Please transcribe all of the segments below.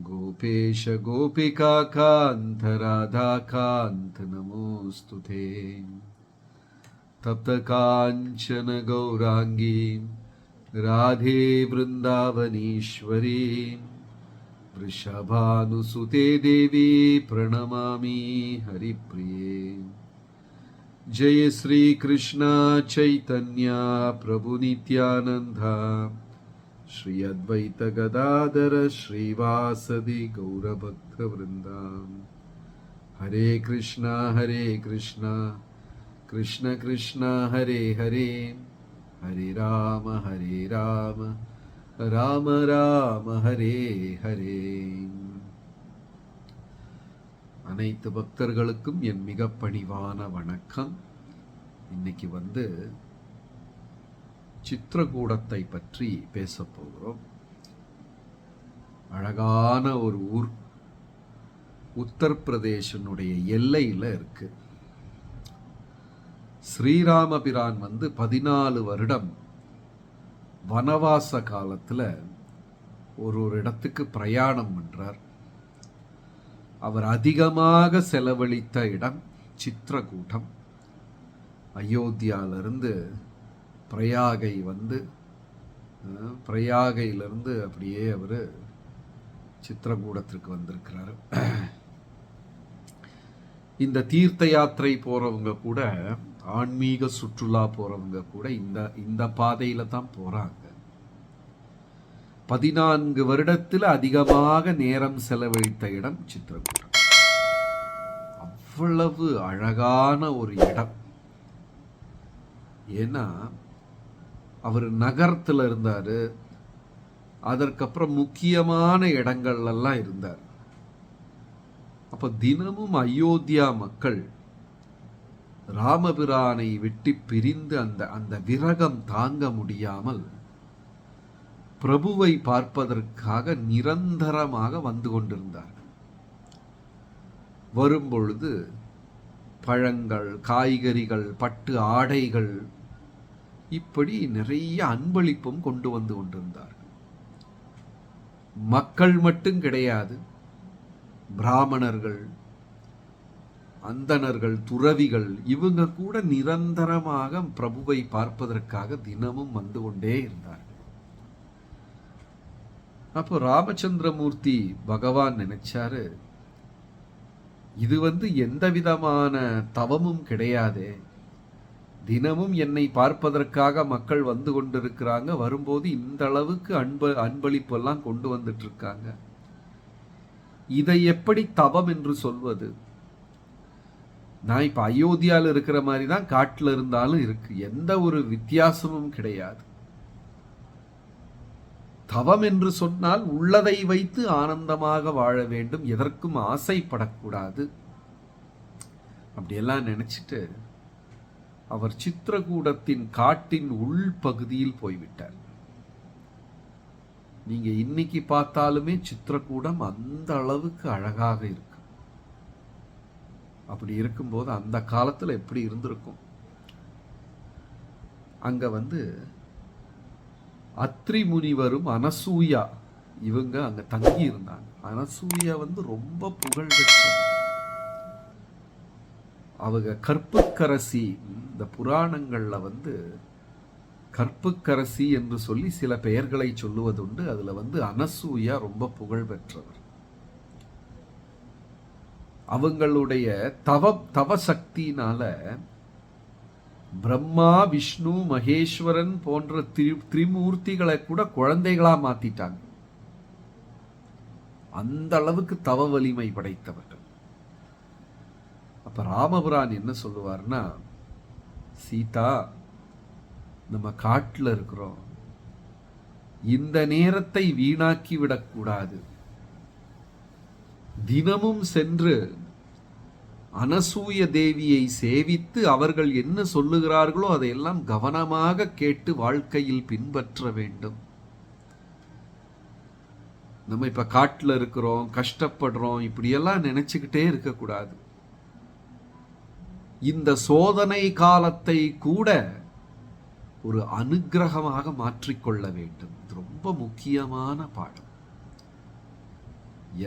गोपेश गोपिका कांत राधा कांत नमोस्तु थे तप्त कांचन गौरांगी राधे वृंदावनीश्वरी वृषभानुसुते देवी प्रणमा हरिप्रिये। जय श्री कृष्ण चैतन्य प्रभु नित्यानंदा ஸ்ரீ அத்வைத்த கதாதர ஸ்ரீவாசதி கௌரபக்த விருந்தாம் ஹரே கிருஷ்ணா ஹரே கிருஷ்ணா. கிருஷ்ண கிருஷ்ணா ஹரே ஹரே. ஹரே ராம ஹரே ராம. ராம ராம ஹரே ஹரே. அனைத்து பக்தர்களுக்கும் என் மிக பணிவான வணக்கம். இன்னைக்கு வந்து சித்திரகூடத்தை பற்றி பேசப்போகிறோம் அழகான ஒரு ஊர். உத்தரப்பிரதேசனுடைய எல்லையில் இருக்கு. ஸ்ரீராமபிரான் வந்து பதினாலு வருடம் வனவாச காலத்தில் ஒரு ஒரு இடத்துக்கு பிரயாணம் பண்ணுறார் அவர் அதிகமாக செலவழித்த இடம் சித்திரகூட்டம் அயோத்தியாவிலிருந்து பிரயாகை வந்து பிரயாகையிலிருந்து அப்படியே அவர் சித்திரகூடத்திற்கு வந்திருக்கிறார். இந்த தீர்த்த யாத்திரை போகிறவங்க கூட ஆன்மீக சுற்றுலா போகிறவங்க கூட இந்த இந்த பாதையில் தான் போகிறாங்க பதினான்கு வருடத்தில் அதிகமாக நேரம் செலவழித்த இடம் சித்திரகூடம். அவ்வளவு அழகான ஒரு இடம். ஏன்னா அவர் நகரத்தில் இருந்தார். அதற்கப்புறம் முக்கியமான இடங்கள்லாம் இருந்தார். அப்போ தினமும் அயோத்தியா மக்கள் ராமபிரானை விட்டு பிரிந்து அந்த அந்த விரகம் தாங்க முடியாமல் பிரபுவை பார்ப்பதற்காக நிரந்தரமாக வந்து கொண்டிருந்தார்கள் வரும்பொழுது பழங்கள் காய்கறிகள் பட்டு ஆடைகள் இப்படி நிறைய அன்பளிப்பும் கொண்டு வந்து கொண்டிருந்தார்கள். மக்கள் மட்டும் கிடையாது பிராமணர்கள் அந்தணர்கள் துறவிகள் இவங்க கூட நிரந்தரமாக பிரபுவை பார்ப்பதற்காக தினமும் வந்து கொண்டே இருந்தார்கள். அப்போ ராமச்சந்திரமூர்த்தி பகவான் நினைச்சாரு இது வந்து எந்த விதமான தவமும் கிடையாதே தினமும் என்னை பார்ப்பதற்காக மக்கள் வந்து கொண்டிருக்கிறாங்க. வரும்போது இந்த அளவுக்கு அன்ப அன்பளிப்பெல்லாம் கொண்டு வந்துட்டு இருக்காங்க இதை எப்படி தவம் என்று சொல்வது? நான் இப்போ அயோத்தியாவில் இருக்கிற மாதிரி தான் காட்டில் இருந்தாலும் இருக்கு. எந்த ஒரு வித்தியாசமும் கிடையாது. தவம் என்று சொன்னால் உள்ளதை வைத்து ஆனந்தமாக வாழ வேண்டும். எதற்கும் ஆசைப்படக்கூடாது. அப்படியெல்லாம் நினச்சிட்டு அவர் சித்திரகூடத்தின் காட்டின் உள்பகுதியில் போய்விட்டார். நீங்க இன்னைக்கு பார்த்தாலுமே சித்திரக்கூடம் அந்த அளவுக்கு அழகாக இருக்கு. அப்படி இருக்கும்போது அந்த காலத்துல எப்படி இருந்திருக்கும்? அங்க வந்து அத்ரி முனிவரும் அனசூயா இவங்க அங்க தங்கி இருந்தாங்க அனசூயா வந்து ரொம்ப புகழ் அவங்க கற்புக்கரசி இந்த புராணங்களில் வந்து கற்புக்கரசி என்று சொல்லி சில பெயர்களை சொல்லுவதுண்டு. அதில் வந்து அனசூயா ரொம்ப புகழ் பெற்றவர். அவங்களுடைய தவ தவ சக்தினால பிரம்மா விஷ்ணு மகேஸ்வரன் போன்ற திரு திரிமூர்த்திகளை கூட குழந்தைகளாக மாத்திட்டாங்க. அந்த அளவுக்கு தவ வலிமை படைத்தவர். அப்போ ராமபுரான் என்ன சொல்லுவார்னா சீதா நம்ம காட்டில் இருக்கிறோம். இந்த நேரத்தை வீணாக்கி விடக்கூடாது. தினமும் சென்று அனசூய தேவியை சேவித்து அவர்கள் என்ன சொல்லுகிறார்களோ அதையெல்லாம் கவனமாக கேட்டு வாழ்க்கையில் பின்பற்ற வேண்டும். நம்ம இப்ப காட்டில் இருக்கிறோம் கஷ்டப்படுறோம் இப்படியெல்லாம் நினைச்சுக்கிட்டே இருக்கக்கூடாது. இந்த சோதனை காலத்தை கூட ஒரு அனுக்கிரகமாக மாற்றிக்கொள்ள வேண்டும். இது ரொம்ப முக்கியமான பாடம்.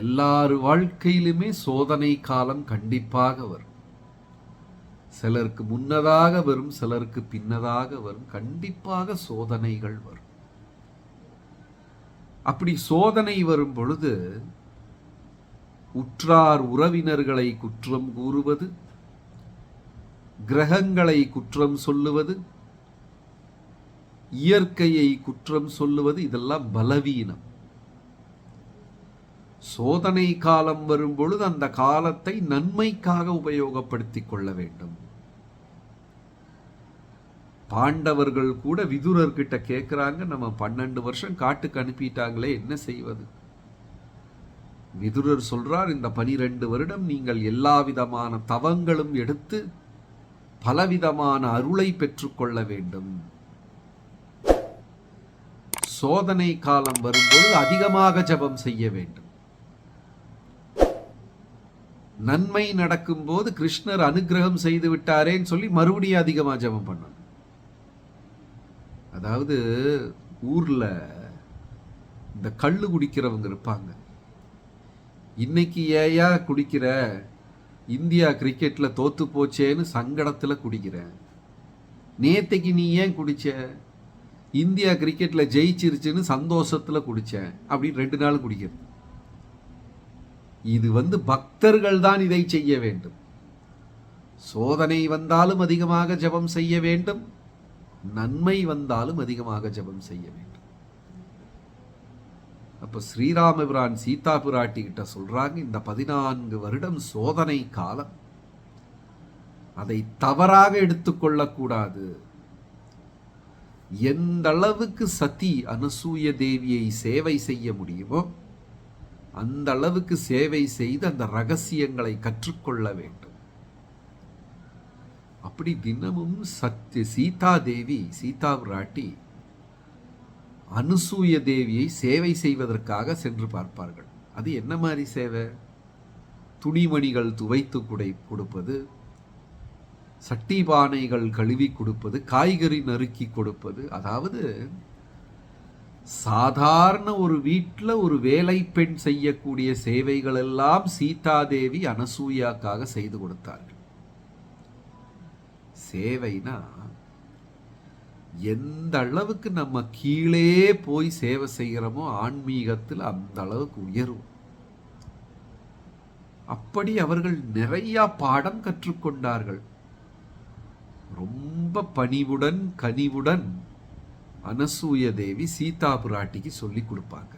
எல்லார் வாழ்க்கையிலுமே சோதனை காலம் கண்டிப்பாக வரும். சிலருக்கு முன்னதாக வரும் சிலருக்கு பின்னதாக வரும். கண்டிப்பாக சோதனைகள் வரும். அப்படி சோதனை வரும் பொழுது உற்றார் உறவினர்களை குற்றம் கூறுவது கிரகங்களை குற்றம் சொல்லுவது இயற்கையை குற்றம் சொல்லுவது இதெல்லாம் பலவீனம். சோதனை காலம் வரும் பொழுது அந்த காலத்தை நன்மைக்காக உபயோகப்படுத்திக் கொள்ள வேண்டும். பாண்டவர்கள் கூட விதுரர்கிட்ட கேட்குறாங்க நம்ம பன்னெண்டு வருஷம் காட்டுக்கு அனுப்பிட்டாங்களே என்ன செய்வது? விதுரர் சொல்றார் இந்த பனிரெண்டு வருடம் நீங்கள் எல்லா விதமான தவங்களும் எடுத்து பலவிதமான அருளை பெற்றுக்கொள்ள வேண்டும். சோதனை காலம் வரும்போது அதிகமாக ஜெபம் செய்ய வேண்டும். நன்மை நடக்கும்போது கிருஷ்ணர் அனுக்கிரகம் செய்து விட்டாரேன்னு சொல்லி மறுபடியும் அதிகமாக ஜெபம் பண்ணணும். அதாவது ஊர்ல இந்த கல் குடிக்கிறவங்க இருப்பாங்க. இன்னைக்கு ஏயா குடிக்கிற இந்தியா கிரிக்கெட்டில் தோத்து போச்சேன்னு சங்கடத்தில் குடிக்கிறேன். நேத்தைக்கு நீ ஏன் குடிச்ச? இந்தியா கிரிக்கெட்டில் ஜெயிச்சிருச்சுன்னு சந்தோஷத்தில் குடித்தேன் அப்படின்னு ரெண்டு நாள் குடிக்கிறது. இது வந்து பக்தர்கள் தான் இதை செய்ய வேண்டும். சோதனை வந்தாலும் அதிகமாக ஜெபம் செய்ய வேண்டும். நன்மை வந்தாலும் அதிகமாக ஜெபம் செய்ய வேண்டும். அப்போ ஸ்ரீராமபிரான் சீதா பிராட்டி கிட்ட இந்த பதினான்கு வருடம் சோதனை காலம். அதை தவறாக எடுத்துக்கொள்ளக்கூடாது எந்த அளவுக்கு சதி அனசூய தேவியை சேவை செய்ய முடியுமோ அந்த அளவுக்கு சேவை செய்து அந்த ரகசியங்களை கற்றுக்கொள்ள வேண்டும். அப்படி தினமும் சத்ய சீதா தேவி சீதா பிராட்டி அனுசூய தேவியை சேவை செய்வதற்காக சென்று பார்ப்பார்கள். அது என்ன மாதிரி சேவை? துணிமணிகள் துவைத்து குடை கொடுப்பது சட்டி பானைகள் கழுவி கொடுப்பது காய்கறி நறுக்கி கொடுப்பது. அதாவது சாதாரண ஒரு வீட்டில் ஒரு வேலை பெண் செய்யக்கூடிய சேவைகள் எல்லாம் சீதாதேவி அனசூயாக்காக செய்து கொடுத்தார்கள். சேவைனா எந்த அளவுக்கு நம்ம கீழே போய் சேவை செய்கிறோமோ ஆன்மீகத்தில் அந்த அளவுக்கு உயர்வோம் அப்படி அவர்கள் நிறைய பாடம் கற்றுக்கொண்டார்கள். ரொம்ப பணிவுடன் கனிவுடன் அனசூய தேவி சீதா புராட்டிக்கு சொல்லி கொடுப்பாங்க.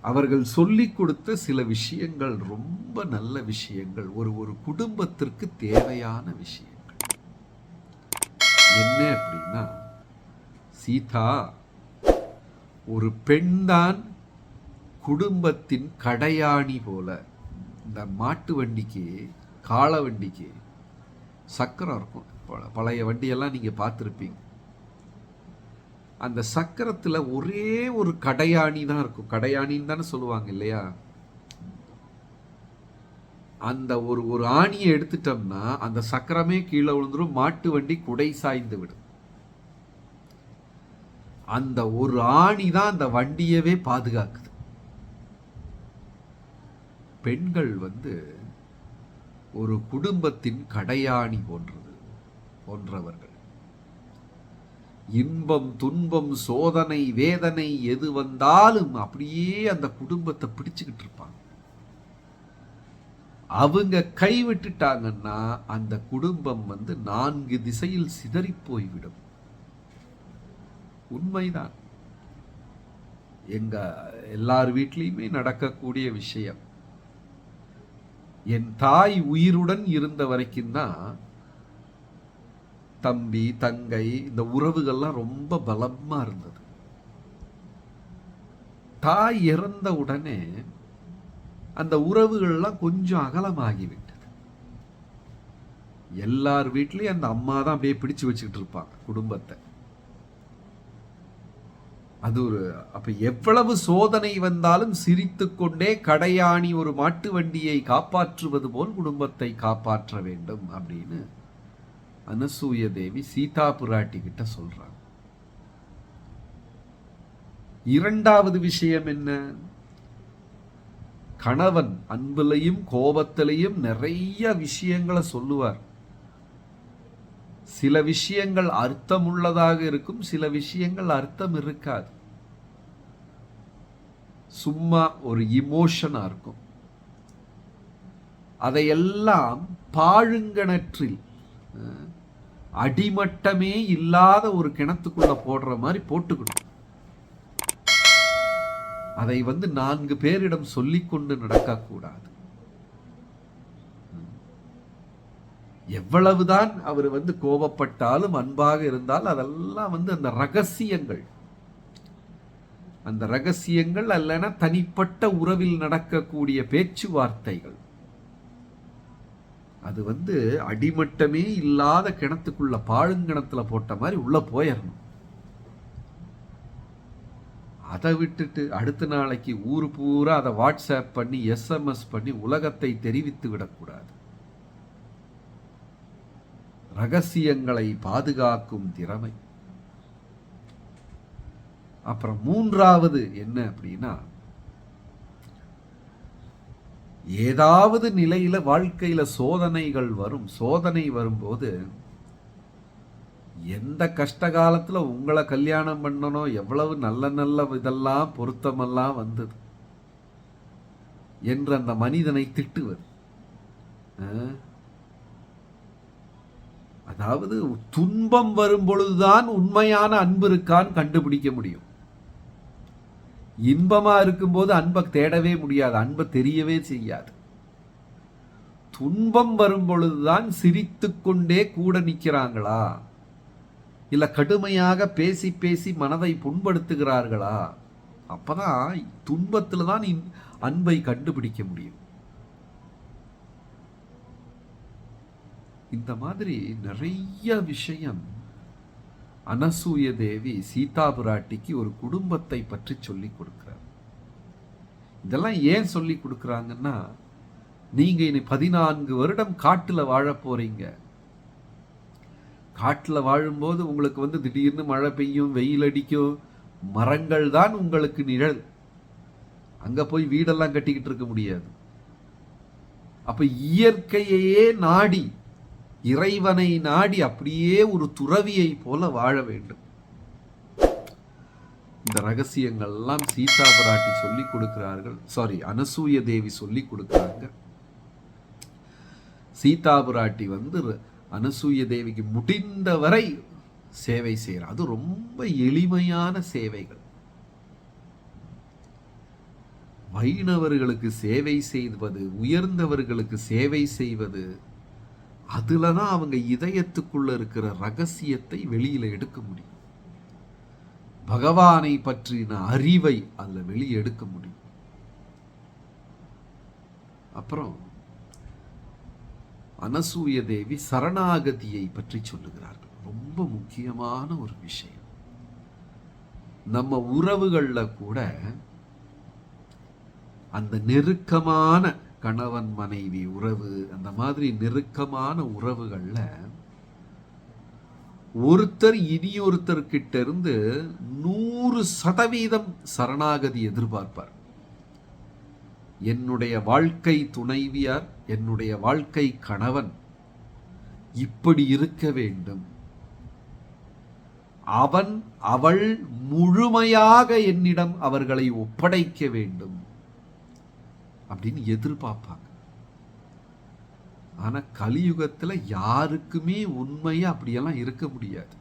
அவர்கள் சொல்லி கொடுத்த சில விஷயங்கள் ரொம்ப நல்ல விஷயங்கள். ஒரு ஒரு குடும்பத்திற்கு தேவையான விஷயம். என்ன அப்படின்னா சீதா ஒரு பெண்தான் குடும்பத்தின் கடையாணி போல இந்த மாட்டு வண்டிக்கு காளை வண்டிக்கு சக்கரம் இருக்கும். பழைய வண்டியெல்லாம் நீங்கள் பார்த்துருப்பீங்க. அந்த சக்கரத்தில் ஒரே ஒரு கடையாணி தான் இருக்கும். கடையாணின்னு தானே சொல்லுவாங்க இல்லையா? அந்த ஒரு ஒரு ஆணியை எடுத்துட்டோம்னா அந்த சக்கரமே கீழே விழுந்துடும் மாட்டு வண்டி குடை சாய்ந்து விடும். அந்த ஒரு ஆணி தான் அந்த வண்டியவே பாதுகாக்குது. பெண்கள் வந்து ஒரு குடும்பத்தின் கடையாணி போன்றது போன்றவர்கள். இன்பம் துன்பம் சோதனை வேதனை எது வந்தாலும் அப்படியே அந்த குடும்பத்தை பிடிச்சுக்கிட்டு இருப்பாங்க. அவங்க கைவிட்டுட்டாங்கன்னா அந்த குடும்பம் வந்து நான்கு திசையில் சிதறி போய்விடும் உண்மைதான். எங்க எல்லார் வீட்லேயுமே நடக்கக்கூடிய விஷயம். என் தாய் உயிருடன் இருந்த வரைக்கும் தான் தம்பி தங்கை இந்த உறவுகள்லாம் ரொம்ப பலமா இருந்தது. தாய் இறந்த உடனே அந்த உறவுகள்லாம் கொஞ்சம் அகலமாகிவிட்டது. எல்லார் வீட்லேயும் அந்த அம்மா தான் அப்படியே பிடிச்சு வச்சுக்கிட்டு இருப்பாங்க குடும்பத்தை. அது ஒரு அப்போ எவ்வளவு சோதனை வந்தாலும் சிரித்து கொண்டே கடையாணி ஒரு மாட்டு வண்டியை காப்பாற்றுவது போல் குடும்பத்தை காப்பாற்ற வேண்டும் அப்படின்னு அனசூய தேவி சீதா புராட்டி கிட்ட சொல்றாங்க. இரண்டாவது விஷயம் என்ன? கணவன் அன்புலையும் கோபத்திலையும் நிறைய விஷயங்களை சொல்லுவார். சில விஷயங்கள் அர்த்தமுள்ளதாக இருக்கும் சில விஷயங்கள் அர்த்தம் இருக்காது. சும்மா ஒரு இமோஷனா இருக்கும். அதையெல்லாம் பாழுங்கணற்றில் அடிமட்டமே இல்லாத ஒரு கிணத்துக்குள்ள போடுற மாதிரி போட்டுக்கணும். அதை வந்து நான்கு பேரிடம் சொல்லிக்கொண்டு நடக்கக்கூடாது. எவ்வளவுதான் அவர் வந்து கோபப்பட்டாலும் அன்பாக இருந்தால் அதெல்லாம் வந்து அந்த ரகசியங்கள். அந்த ரகசியங்கள் அல்லனா தனிப்பட்ட உறவில் நடக்கக்கூடிய பேச்சுவார்த்தைகள். அது வந்து அடிமட்டமே இல்லாத கிணத்துக்குள்ள பாழுங்கிணத்துல போட்ட மாதிரி உள்ள போயிடணும் அதை விட்டுட்டு அடுத்த நாளைக்கு ஊர் பூரா அதை வாட்ஸ்அப் பண்ணி எஸ்எம்எஸ் பண்ணி உலகத்தை தெரிவித்து விடக்கூடாது. ரகசியங்களை பாதுகாக்கும் திறமை. அப்புறம் மூன்றாவது என்ன அப்படின்னா ஏதாவது நிலையில வாழ்க்கையில சோதனைகள் வரும். சோதனை வரும்போது எந்த கஷ்ட காலத்தில் உங்களை கல்யாணம் பண்ணணும் எவ்வளவு நல்ல நல்ல இதெல்லாம் பொருத்தமெல்லாம் வந்தது. என்று அந்த மனிதனை திட்டுவது. அதாவது துன்பம் வரும் பொழுதுதான் உண்மையான அன்பு இருக்கான்னு கண்டுபிடிக்க முடியும். இன்பமா இருக்கும்போது அன்பை தேடவே முடியாது. அன்பை தெரியவே செய்யாது. துன்பம் வரும் பொழுதுதான் சிரித்துக்கொண்டே கூட நிற்கிறாங்களா? இல்லை கடுமையாக பேசி பேசி மனதை புண்படுத்துகிறார்களா? அப்பதான் துன்பத்தில் தான் அன்பை கண்டுபிடிக்க முடியும். இந்த மாதிரி நிறைய விஷயம் அனசூய தேவி சீதா பிராட்டிக்கு ஒரு குடும்பத்தை பற்றி சொல்லி கொடுக்குறார். இதெல்லாம் ஏன் சொல்லி கொடுக்குறாங்கன்னா நீங்கள் இனி பதினான்கு வருடம் காட்டில் வாழப் போகிறீங்க காட்டுல வாழும்போது உங்களுக்கு வந்து திடீர்னு மழை பெய்யும் வெயில் அடிக்கும். மரங்கள் தான் உங்களுக்கு நிழல். அங்க போய் வீடெல்லாம் கட்டிக்கிட்டு இருக்க முடியாது. அப்ப இயற்கையையே நாடி இறைவனை நாடி அப்படியே ஒரு துறவியை போல வாழ வேண்டும். இந்த ரகசியங்கள் எல்லாம் சீதா பிராட்டி சொல்லி கொடுக்கிறார்கள். சாரி அனசூய தேவி சொல்லி கொடுக்குறாங்க. சீதா பிராட்டி வந்து அனசூய தேவிக்கு முடிந்தவரை சேவை செய்கிறார் அது ரொம்ப எளிமையான சேவைகள். வைணவர்களுக்கு சேவை செய்வது உயர்ந்தவர்களுக்கு சேவை செய்வது அதில் தான் அவங்க இதயத்துக்குள்ளே இருக்கிற ரகசியத்தை வெளியில் எடுக்க முடியும். பகவானை பற்றின அறிவை அதில் வெளியே எடுக்க முடியும். அப்புறம் அனசூய தேவி சரணாகதியை பற்றி சொல்லுகிறார்கள். ரொம்ப முக்கியமான ஒரு விஷயம். நம்ம உறவுகளில் கூட அந்த நெருக்கமான கணவன் மனைவி உறவு அந்த மாதிரி நெருக்கமான உறவுகளில் ஒருத்தர் இனியொருத்தர்கிட்ட இருந்து நூறு சதவீதம் சரணாகதி எதிர்பார்ப்பார். என்னுடைய வாழ்க்கை துணைவியார் என்னுடைய வாழ்க்கை கணவன். இப்படி இருக்க வேண்டும். அவன் அவள் முழுமையாக என்னிடம் அவர்களை ஒப்படைக்க வேண்டும். அப்படின்னு எதிர்பார்ப்பாங்க. ஆனா கலியுகத்துல யாருக்குமே உண்மையா அப்படியெல்லாம் இருக்க முடியாது.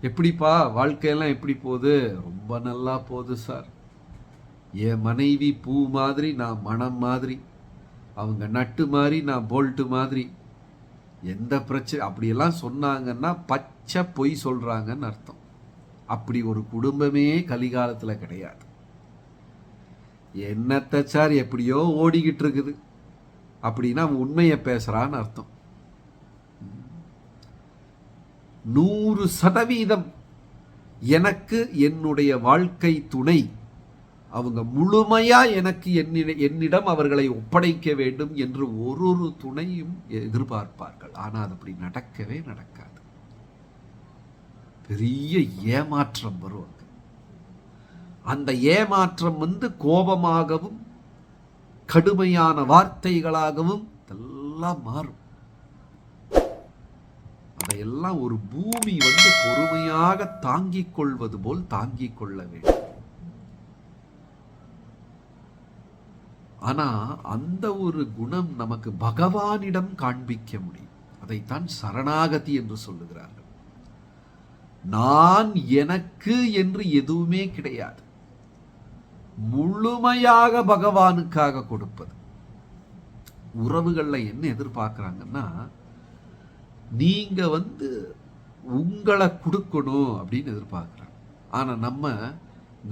எப்படிப்பா வாழ்க்கையெல்லாம் எப்படி போகுது? ரொம்ப நல்லா போகுது சார். என் மனைவி பூ மாதிரி நான் மனம் மாதிரி. அவங்க நட்டு மாதிரி நான் போல்ட்டு மாதிரி. எந்த பிரச்சனை அப்படியெல்லாம் சொன்னாங்கன்னா பச்சை பொய் சொல்கிறாங்கன்னு அர்த்தம். அப்படி ஒரு குடும்பமே கலிகாலத்தில் கிடையாது. என்னத்தை சார் எப்படியோ ஓடிக்கிட்டு இருக்குது. அப்படின்னா அவன் உண்மையை பேசுகிறான்னு அர்த்தம். நூறு சதவீதம் எனக்கு என்னுடைய வாழ்க்கை துணை. அவங்க முழுமையாக எனக்கு என்னிட என்னிடம் அவர்களை ஒப்படைக்க வேண்டும் என்று ஒரு ஒரு துணையும் எதிர்பார்ப்பார்கள். ஆனால் அது அப்படி நடக்கவே நடக்காது. பெரிய ஏமாற்றம் வரும் அங்க. அந்த ஏமாற்றம் வந்து கோபமாகவும் கடுமையான வார்த்தைகளாகவும் எல்லாம் மாறும். அதையெல்லாம் ஒரு பூமி வந்து பொறுமையாக தாங்கிக் கொள்வது போல் தாங்கிக் கொள்ள வேண்டும். ஆனா அந்த ஒரு குணம் நமக்கு பகவானிடம் காண்பிக்க முடியும். அதைத்தான் சரணாகதி என்று சொல்லுகிறார்கள். நான் எனக்கு என்று எதுவுமே கிடையாது. முழுமையாக பகவானுக்காக கொடுப்பது. உறவுகளில் என்ன எதிர்பார்க்குறாங்கன்னா நீங்கள் வந்து உங்களை கொடுக்கணும் அப்படின்னு எதிர்பார்க்குறாங்க. ஆனால் நம்ம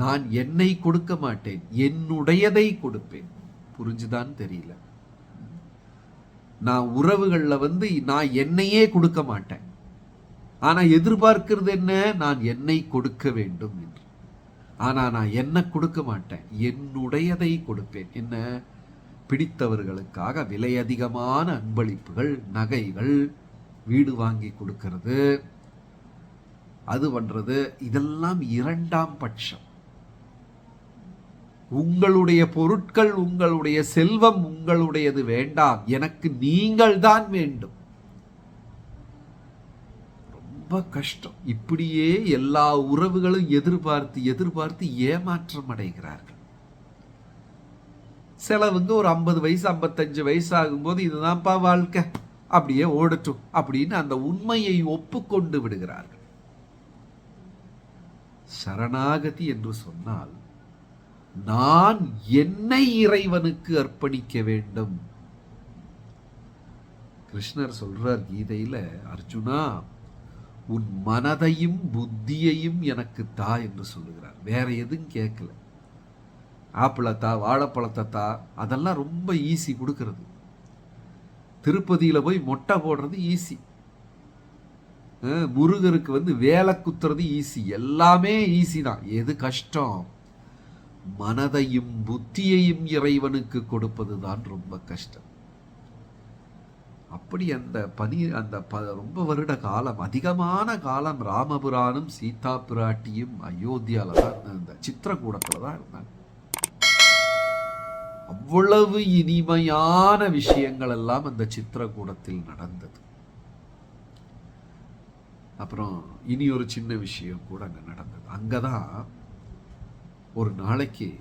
நான் என்னை கொடுக்க மாட்டேன் என்னுடையதை கொடுப்பேன். புரிஞ்சுதான்னு தெரியல. நான் உறவுகளில் வந்து நான் என்னையே கொடுக்க மாட்டேன். ஆனால் எதிர்பார்க்கிறது என்ன? நான் என்னை கொடுக்க வேண்டும் என்று. ஆனால் நான் என்ன கொடுக்க மாட்டேன்? என்னுடையதை கொடுப்பேன். என்ன? பிடித்தவர்களுக்காக விலை அதிகமான அன்பளிப்புகள் நகைகள் வீடு வாங்கி கொடுக்கறது. அது பண்ணுறது இதெல்லாம் இரண்டாம் பட்சம். உங்களுடைய பொருட்கள் உங்களுடைய செல்வம் உங்களுடையது வேண்டாம். எனக்கு நீங்கள் தான் வேண்டும். ரொம்ப கஷ்டம். இப்படியே எல்லா உறவுகளும் எதிர்பார்த்து எதிர்பார்த்து ஏமாற்றம் அடைகிறார்கள். சிலவங்க ஒரு ஐம்பது வயசு ஐம்பத்தஞ்சு வயசு ஆகும்போது இதுதான்ப்பா வாழ்க்கை. அப்படியே ஓடட்டும். அப்படின்னு அந்த உண்மையை ஒப்புக்கொண்டு விடுகிறார்கள். சரணாகதி என்று சொன்னால் நான் என்னை இறைவனுக்கு அர்ப்பணிக்க வேண்டும். கிருஷ்ணர் சொல்றார் கீதையில அர்ஜுனா உன் மனதையும் புத்தியையும் எனக்கு தா என்று சொல்லுகிறார். வேற எதுவும் கேட்கல. ஆப்பிளத்தா வாழைப்பழத்தை தா அதெல்லாம் ரொம்ப ஈஸி கொடுக்கறது. திருப்பதியில போய் மொட்டை போடுறது ஈஸி முருகருக்கு வந்து வேலை குத்துறது ஈஸி எல்லாமே ஈஸி தான். எது கஷ்டம்? மனதையும் புத்தியையும் இறைவனுக்கு கொடுப்பதுதான் ரொம்ப கஷ்டம். அப்படி அந்த பனி அந்த ப ரொம்ப வருட காலம் அதிகமான காலம் ராமபுரானும் சீதா பிராட்டியும் அயோத்தியால தான் இந்த சித்திரக்கூடத்துல தான் இருந்தாங்க. அவ்வளவு இனிமையான விஷயங்கள் எல்லாம் அந்த சித்திரக்கூடத்தில் நடந்தது. அப்புறம் இனி ஒரு சின்ன விஷயம் கூட அங்க நடந்தது. அங்கதான் ஒரு நாளைக்கு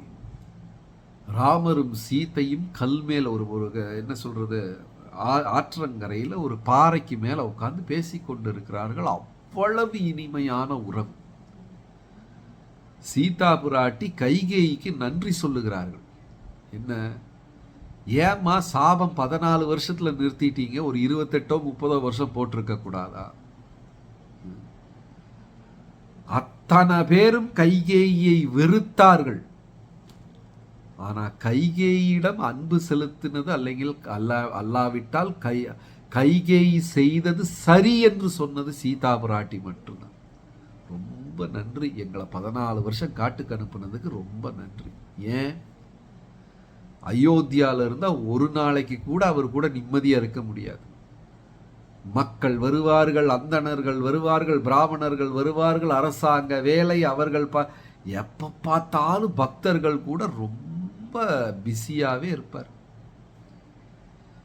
ராமரும் சீத்தையும் கல் மேலே ஒரு ஒரு என்ன சொல்றது ஆ- ஆற்றங்கரையில ஒரு பாறைக்கு மேலே உட்காந்து பேசி கொண்டு கொண்டிருக்கிறார்கள். அவ்வளவு இனிமையான உறவு. சீதா பிராட்டி கைகேயிக்கு நன்றி சொல்லுகிறார்கள். என்ன? ஏம்மா சாபம் பதினாலு வருஷத்துல நிறுத்திட்டீங்க ஒரு இருபத்தெட்டோ முப்பதோ வருஷம் போட்டிருக்க கூடாதா? அத்தனை பேரும் கைகேயியை வெறுத்தார்கள். ஆனால் கைகேயிடம் அன்பு செலுத்தினது அல்லைங்கில் அல்ல அல்லாவிட்டால் கை கைகேயி செய்தது சரி என்று சொன்னது சீதா பிராட்டி மட்டும்தான். ரொம்ப நன்றி. எங்களை பதினாலு வருஷம் காட்டுக்கு அனுப்புனதுக்கு ரொம்ப நன்றி. ஏன்? அயோத்தியாவில் இருந்தால் ஒரு நாளைக்கு கூட அவர் கூட நிம்மதியாக இருக்க முடியாது. மக்கள் வருவார்கள் அந்தணர்கள் வருவார்கள் பிராமணர்கள் வருவார்கள் அரசாங்க வேலை அவர்கள் பா எப்போ பார்த்தாலும் பக்தர்கள் கூட ரொம்ப பிஸியாவே இருப்பார்.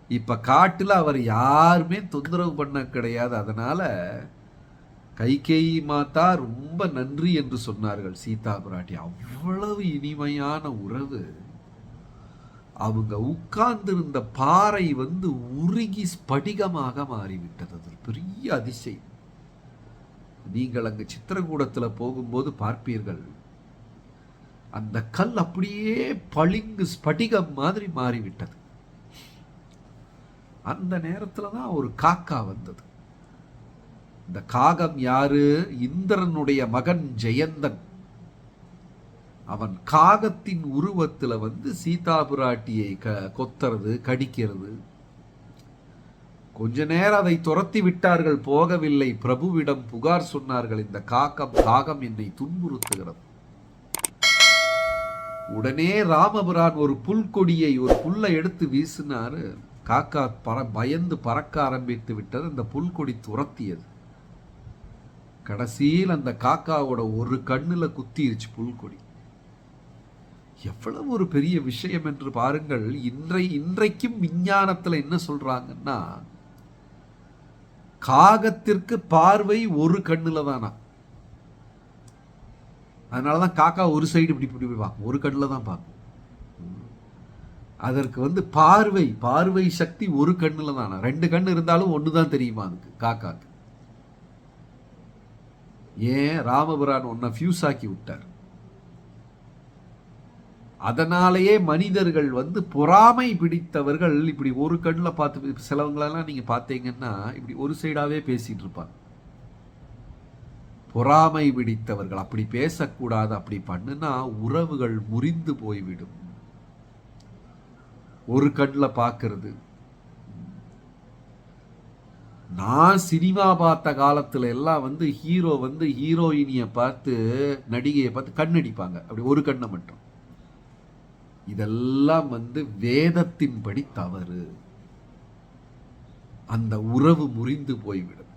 இப்போ காட்டில் அவர் யாருமே தொந்தரவு பண்ண கிடையாது. அதனால கைகேயி மாதா ரொம்ப நன்றி என்று சொன்னார்கள் சீதா பிராட்டி. அவ்வளவு இனிமையான உறவு. அவங்க உட்கார்ந்திருந்த பாறை வந்து உருகி ஸ்படிகமாக மாறிவிட்டது. அது பெரிய அதிசயம். நீங்கள் அங்கு சித்திரகூடத்தில் போகும்போது பார்ப்பீர்கள். அந்த கல் அப்படியே பளிங்கு ஸ்படிகம் மாதிரி மாறிவிட்டது. அந்த நேரத்தில் தான் ஒரு காக்கா வந்தது. இந்த காகம் யாரு? இந்திரனுடைய மகன் ஜெயந்தன். அவன் காகத்தின் உருவத்தில் வந்து சீதா பிராட்டியை க கொத்துறது கடிக்கிறது. கொஞ்ச நேரம் அதை துரத்தி விட்டார்கள் போகவில்லை. பிரபுவிடம் புகார் சொன்னார்கள் இந்த காக்கம் காகம் என்னை துன்புறுத்துகிறது. உடனே ராமபுரான் ஒரு புல்கொடியை ஒரு புல்லை எடுத்து வீசினாரு. காக்கா பற பயந்து பறக்க ஆரம்பித்து விட்டது. அந்த புல்கொடி துரத்தியது. கடைசியில் அந்த காக்காவோட ஒரு கண்ணுல குத்திருச்சு புல்கொடி. எவ்வளவு ஒரு பெரிய விஷயம் என்று பாருங்கள். இன்றை இன்றைக்கும் விஞ்ஞானத்தில் என்ன சொல்கிறாங்கன்னா காகத்திற்கு பார்வை ஒரு கண்ணில் தானா? அதனாலதான் காக்கா ஒரு சைடு இப்படி இப்படி போய் பார்க்கும். ஒரு கண்ணில் தான் பார்க்கும். அதற்கு வந்து பார்வை பார்வை சக்தி ஒரு கண்ணில் தானா? ரெண்டு கண் இருந்தாலும் ஒன்று தான் தெரியுமா அதுக்கு காக்காக்கு? ஏன் ராமபுரான் ஒன்றை ஃபியூஸ் ஆக்கி விட்டார்? அதனாலேயே மனிதர்கள் வந்து பொறாமை பிடித்தவர்கள். இப்படி ஒரு கண்ணில் பார்த்து சிலவங்களெல்லாம் நீங்கள் பார்த்தீங்கன்னா இப்படி ஒரு சைடாகவே பேசிகிட்டு இருப்பாங்க. பொறாமை பிடித்தவர்கள் அப்படி பேசக்கூடாது அப்படி பண்ணுனா உறவுகள் முறிந்து போய்விடும். ஒரு கண்ணில் பார்க்கறது. நான் சினிமா பார்த்த காலத்துல எல்லாம் வந்து ஹீரோ வந்து ஹீரோயினியை பார்த்து நடிகையை பார்த்து கண்ணடிப்பாங்க. அப்படி ஒரு கண்ணை மட்டும். இதெல்லாம் வந்து வேதத்தின்படி தவறு. அந்த உறவு முறிந்து போய்விடும்.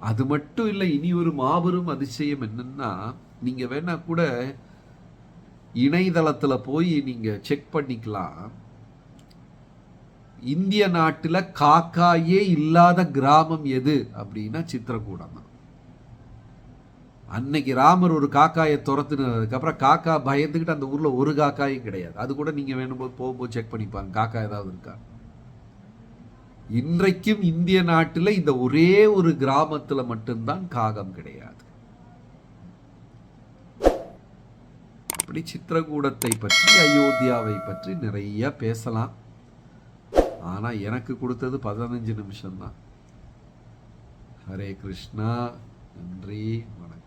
அது மட்டும் இல்லை இனி ஒரு மாபெரும் அதிசயம் என்னன்னா நீங்க வேணா கூட இணையதளத்தில் போய் நீங்க செக் பண்ணிக்கலாம். இந்திய நாட்டில் காக்காயே இல்லாத கிராமம் எது அப்படின்னா சித்திரக்கூடம் தான். அன்னைக்கு ராமர் ஒரு காக்காயை துரத்துனதுக்கப்புறம் காக்கா பயந்துக்கிட்டு அந்த ஊர்ல ஒரு காக்காயும் கிடையாது. அது கூட நீங்க வேணும்போது போகும்போது செக் பண்ணிப்பாங்க காக்கா ஏதாவது இருக்கா? இன்றைக்கும் இந்திய நாட்டில் இந்த ஒரே ஒரு கிராமத்துல மட்டும்தான் காகம் கிடையாது. அப்படி சித்திரகூடத்தை பற்றி அயோத்தியாவை பற்றி நிறைய பேசலாம். ஆனா எனக்கு கொடுத்தது பதினஞ்சு நிமிஷம்தான். ஹரே கிருஷ்ணா நன்றி வணக்கம்.